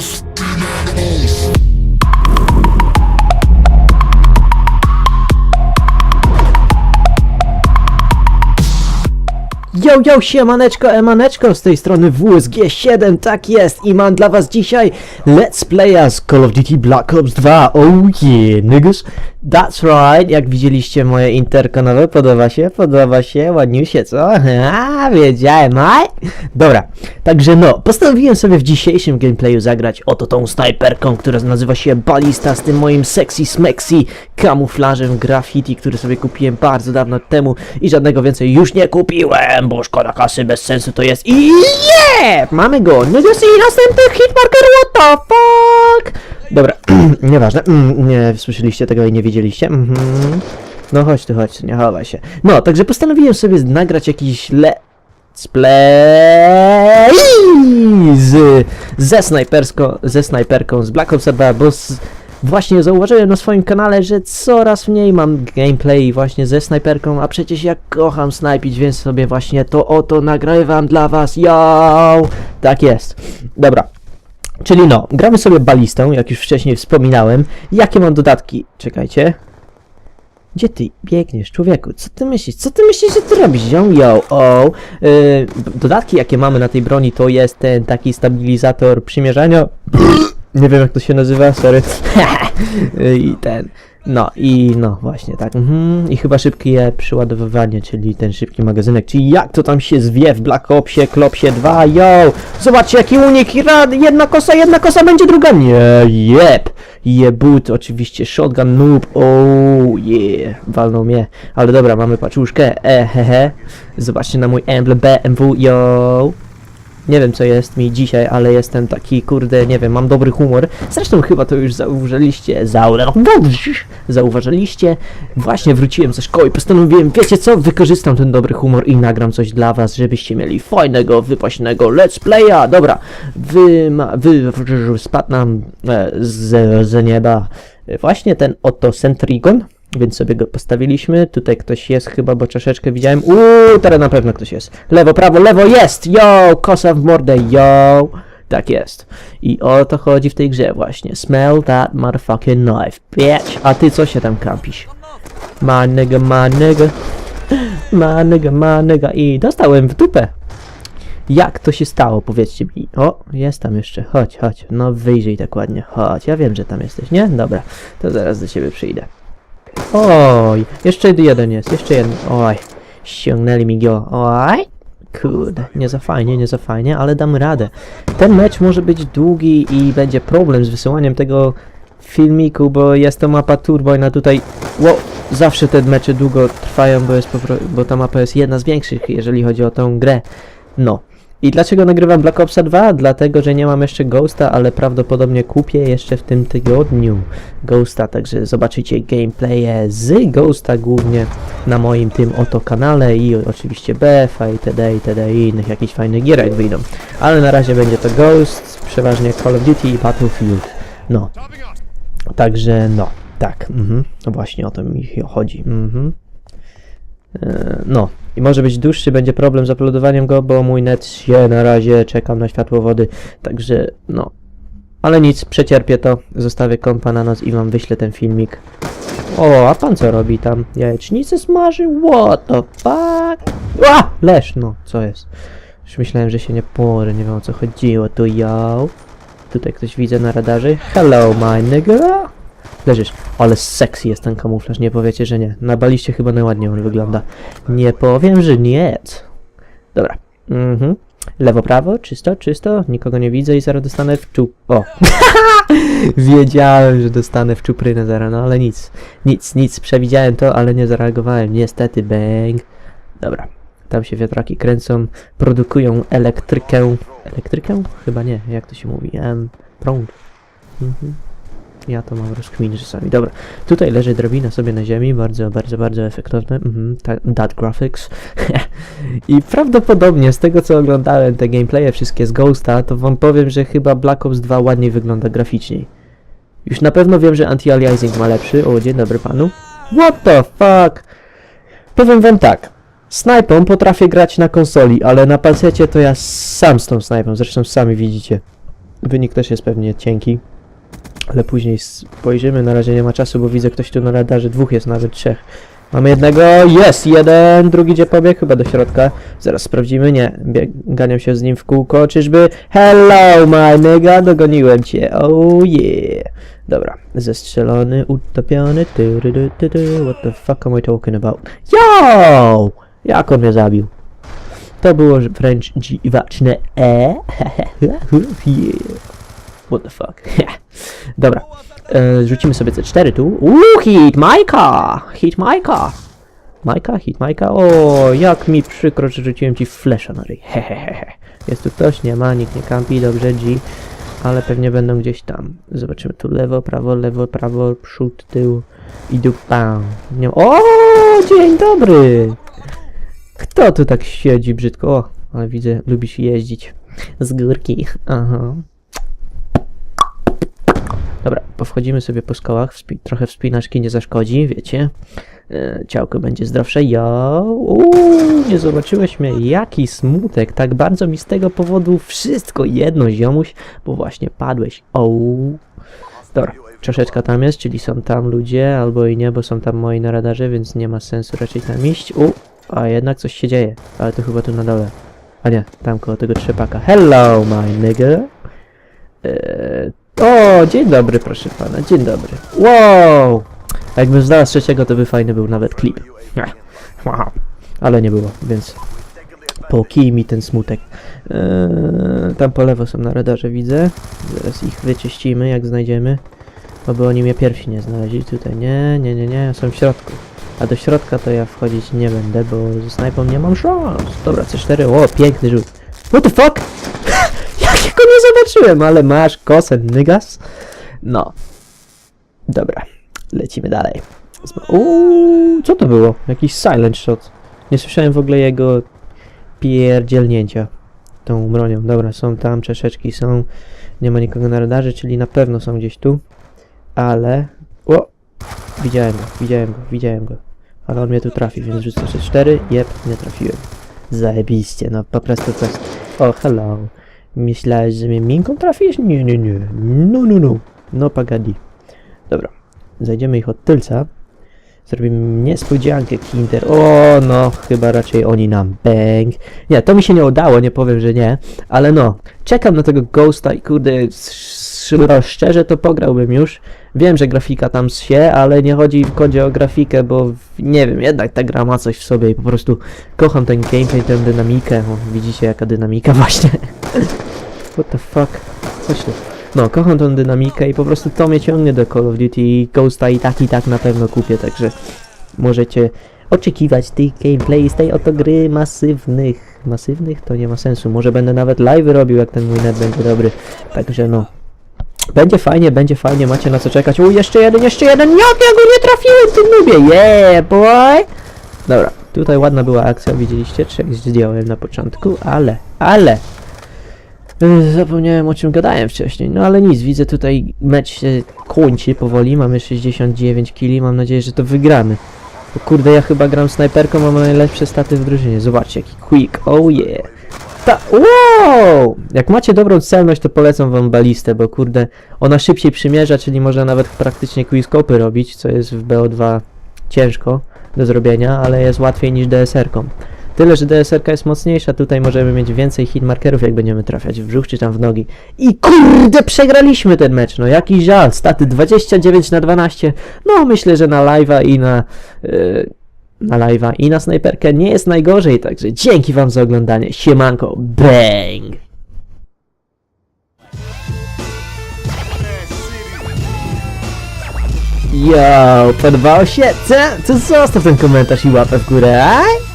just being animals Yo, yo, siemaneczko, emaneczko, z tej strony WSG7, tak jest i mam dla was dzisiaj Let's Playa z Call of Duty Black Ops 2, oh yeah, niggas, that's right, jak widzieliście moje interko nowe, podoba się, podoba się, ładniusie, co? A, wiedziałem, aj? Dobra, także no, postanowiłem sobie w dzisiejszym gameplayu zagrać oto tą snajperką, która nazywa się Balista z tym moim sexy smexy kamuflażem graffiti, który sobie kupiłem bardzo dawno temu i żadnego więcej już nie kupiłem, bo szkoda kasy, bez sensu to jest i yeah! Mamy go! No jest i następny hitmarker, what the fuck? Dobra, nieważne, mm, nie słyszeliście tego i nie widzieliście, mhm. No chodź tu, chodź, nie chowaj się. No, także postanowiłem sobie nagrać jakiś let's play z, ze, snajpersko, ze snajperką z Black Ops 2, bo z, właśnie zauważyłem na swoim kanale, że coraz mniej mam gameplay właśnie ze snajperką, a przecież ja kocham snajpić, więc sobie właśnie to oto nagrywam dla was, yo! Tak jest. Dobra. Czyli no, gramy sobie balistą, jak już wcześniej wspominałem. Jakie mam dodatki? Czekajcie. Gdzie ty biegniesz, człowieku? Co ty myślisz? Co ty myślisz, że ty robisz, ziom? Yo, o. Yy, dodatki, jakie mamy na tej broni, to jest ten taki stabilizator przymierzania. Nie wiem, jak to się nazywa, sorry. I ten. No, i no, właśnie, tak. Mhm. I chyba szybkie przyładowywanie, czyli ten szybki magazynek. Czyli jak to tam się zwie w Black Opsie, Klopsie 2, yo! Zobaczcie, jaki unik! i Rad, jedna kosa, jedna kosa, będzie druga! Nie, jeb! Jebut, oczywiście, shotgun noob, oh yeah, walnął mnie. Ale dobra, mamy paczuszkę, e, he, he. Zobaczcie na mój emblem BMW, yo! Nie wiem co jest mi dzisiaj, ale jestem taki, kurde, nie wiem, mam dobry humor. Zresztą chyba to już zauważyliście, zau- zauważyliście. Właśnie wróciłem ze szkoły i postanowiłem, wiecie co, wykorzystam ten dobry humor i nagram coś dla was, żebyście mieli fajnego, wypaśnego let's playa. Dobra, wy, ma, wy, spadł nam e, z, z nieba e, właśnie ten oto Centrigon. Więc sobie go postawiliśmy. Tutaj ktoś jest chyba, bo troszeczkę widziałem. Uuu, teraz na pewno ktoś jest. Lewo, prawo, lewo, jest! Yo! Kosa w mordę, yo! Tak jest. I o to chodzi w tej grze właśnie. Smell that motherfucking knife, bitch! A ty co się tam kampisz? Ma nigga, ma nigga. I dostałem w dupę. Jak to się stało, powiedzcie mi. O, jest tam jeszcze. Chodź, chodź. No wyjrzyj tak ładnie. Chodź, ja wiem, że tam jesteś, nie? Dobra, to zaraz do ciebie przyjdę. Oj, jeszcze jeden jest, jeszcze jeden. Oj, ściągnęli mi go. Oj, kurde, nie za fajnie, nie za fajnie, ale dam radę. Ten mecz może być długi i będzie problem z wysyłaniem tego filmiku, bo jest to mapa turbo i na tutaj... Wow, zawsze te mecze długo trwają, bo, jest bo ta mapa jest jedna z większych, jeżeli chodzi o tą grę. No. I dlaczego nagrywam Black Opsa 2? Dlatego, że nie mam jeszcze Ghosta, ale prawdopodobnie kupię jeszcze w tym tygodniu Ghosta, także zobaczycie gameplaye z Ghosta głównie na moim tym oto kanale i oczywiście BF itd. itd. i innych jakichś fajnych gier jak wyjdą. Ale na razie będzie to Ghost, przeważnie Call of Duty i Battlefield. No. Także no, tak, mhm. No właśnie o to mi chodzi. Mhm. E, No, i może być dłuższy, będzie problem z uploadowaniem go, bo mój net się na razie, czekam na światłowody, także no. Ale nic, przecierpię to, zostawię kompa na noc i wam wyślę ten filmik. O, a pan co robi tam? Jajecznicę smaży? What the fuck? Ła! Leż, no, co jest? Już myślałem, że się nie pory, nie wiem o co chodziło, tu yo. Tutaj ktoś widzę na radarze. Hello, my nigga. Leżysz. Ale sexy jest ten kamuflaż, nie powiecie, że nie. Na baliście chyba najładniej on wygląda. Nie powiem, że nie. Dobra. Mhm. Lewo, prawo, czysto, czysto. Nikogo nie widzę i zaraz dostanę w czup... O! Wiedziałem, że dostanę w czuprynę zaraz, no ale nic. Nic, nic. Przewidziałem to, ale nie zareagowałem. Niestety, bang. Dobra. Tam się wiatraki kręcą, produkują elektrykę. Elektrykę? Chyba nie. Jak to się mówi? Prąd. Mhm. Ja to mam rozkminy czasami. Dobra, tutaj leży drabina sobie na ziemi, bardzo, bardzo, bardzo efektowne. Mhm, that graphics. I prawdopodobnie z tego co oglądałem te gameplaye wszystkie z Ghosta, to wam powiem, że chyba Black Ops 2 ładniej wygląda graficzniej. Już na pewno wiem, że anti-aliasing ma lepszy. O, dzień dobry panu. What the fuck? Powiem wam tak. Snajpą potrafię grać na konsoli, ale na palcecie to ja sam z tą snajpą, zresztą sami widzicie. Wynik też jest pewnie cienki. Ale później spojrzymy, na razie nie ma czasu, bo widzę ktoś tu na radarze, dwóch jest, nawet trzech. Mamy jednego, jest jeden, drugi gdzie pobiegł, chyba do środka. Zaraz sprawdzimy, nie, ganiam się z nim w kółko, czyżby? Hello my nigga, dogoniłem cię, oh yeah. Dobra, zestrzelony, utopiony, ty, ty, ty, ty, ty. what the fuck am I talking about? Yo! Jak on mnie zabił? To było wręcz dziwaczne, e? yeah. What the fuck? Dobra. E, rzucimy sobie C4 tu. Uuu, hit Majka! Hit Majka! Majka, hit Majka. O, jak mi przykro, że rzuciłem ci flesza na ryj. Hehehe. Jest tu ktoś? Nie ma, nikt nie kampi, dobrze, G. Ale pewnie będą gdzieś tam. Zobaczymy tu lewo, prawo, lewo, prawo, przód, tył i dupa. Nie... O, dzień dobry! Kto tu tak siedzi brzydko? O, ale widzę, lubisz jeździć z górki. Aha. Dobra, powchodzimy sobie po skołach, wspi- trochę wspinaczki nie zaszkodzi, wiecie. E, ciałko będzie zdrowsze. Ja, nie zobaczyłeś mnie, jaki smutek, tak bardzo mi z tego powodu wszystko jedno, ziomuś, bo właśnie padłeś. Ouu. Dobra, troszeczkę tam jest, czyli są tam ludzie, albo i nie, bo są tam moi na radarze, więc nie ma sensu raczej tam iść. U, a jednak coś się dzieje, ale to chyba tu na dole. A nie, tam koło tego trzepaka. Hello, my nigga. Eee, o, dzień dobry, proszę pana, dzień dobry. Wow! Jakbym znalazł trzeciego, to by fajny był nawet klip. Ale nie było, więc pokij mi ten smutek. Eee, tam po lewo są na radarze, widzę. Zaraz ich wyczyścimy, jak znajdziemy. Oby oni mnie pierwsi nie znaleźli. Tutaj nie, nie, nie, nie, są w środku. A do środka to ja wchodzić nie będę, bo ze snajpą nie mam szans. Dobra, C4, o, piękny rzut. What the fuck? Jakiego nie zobaczyłem, ale masz kosę, nygas. No. Dobra, lecimy dalej. Uuu, co to było? Jakiś silent shot. Nie słyszałem w ogóle jego pierdzielnięcia tą bronią. Dobra, są tam, czeszeczki są. Nie ma nikogo na radarze, czyli na pewno są gdzieś tu. Ale... O! Widziałem go, widziałem go, widziałem go. Ale on mnie tu trafi, więc rzucę 4. Jep, nie trafiłem. Zajebiście, no po prostu jest... O, hello. Myślałeś, że mnie minką trafisz? Nie, nie, nie. No, no, no. No, pagadi. Dobra. Zajdziemy ich od tylca. Zrobimy niespodziankę, Kinder. O, no, chyba raczej oni nam. Bang. Nie, to mi się nie udało, nie powiem, że nie. Ale no, czekam na tego Ghosta i kurde, sz- sz- szczerze to pograłbym już. Wiem, że grafika tam się, ale nie chodzi w kodzie o grafikę, bo nie wiem, jednak ta gra ma coś w sobie i po prostu kocham ten gameplay, tę dynamikę. O, widzicie jaka dynamika właśnie. What the fuck? No, kocham tą dynamikę i po prostu to mnie ciągnie do Call of Duty i Ghosta i tak i tak na pewno kupię, także możecie oczekiwać tych gameplay z tej oto gry masywnych. Masywnych to nie ma sensu. Może będę nawet live robił, jak ten mój net będzie dobry. Także no. Będzie fajnie, będzie fajnie, macie na co czekać. O, jeszcze jeden, jeszcze jeden. Jak ja go nie trafiłem, ty nubie. Yeah, boy! Dobra, tutaj ładna była akcja, widzieliście? Trzech zdjąłem na początku, ale, ale... Yy, Zapomniałem o czym gadałem wcześniej, no ale nic, widzę tutaj mecz się kończy powoli, mamy 69 kili, mam nadzieję, że to wygramy. Bo kurde, ja chyba gram snajperką, mam najlepsze staty w drużynie, zobaczcie jaki quick, oh yeah. Ta, wow! Jak macie dobrą celność, to polecam wam balistę, bo kurde, ona szybciej przymierza, czyli można nawet praktycznie quickopy robić, co jest w BO2 ciężko do zrobienia, ale jest łatwiej niż DSR-ką. Tyle, że DSR-ka jest mocniejsza, tutaj możemy mieć więcej hitmarkerów, jak będziemy trafiać w brzuch czy tam w nogi. I kurde, przegraliśmy ten mecz, no jaki żal, staty 29 na 12, no myślę, że na live'a i na... Yy, na live'a i na snajperkę nie jest najgorzej, także dzięki wam za oglądanie, siemanko, bang! Yo, podobało się? Co? To zostaw ten komentarz i łapę w górę, a?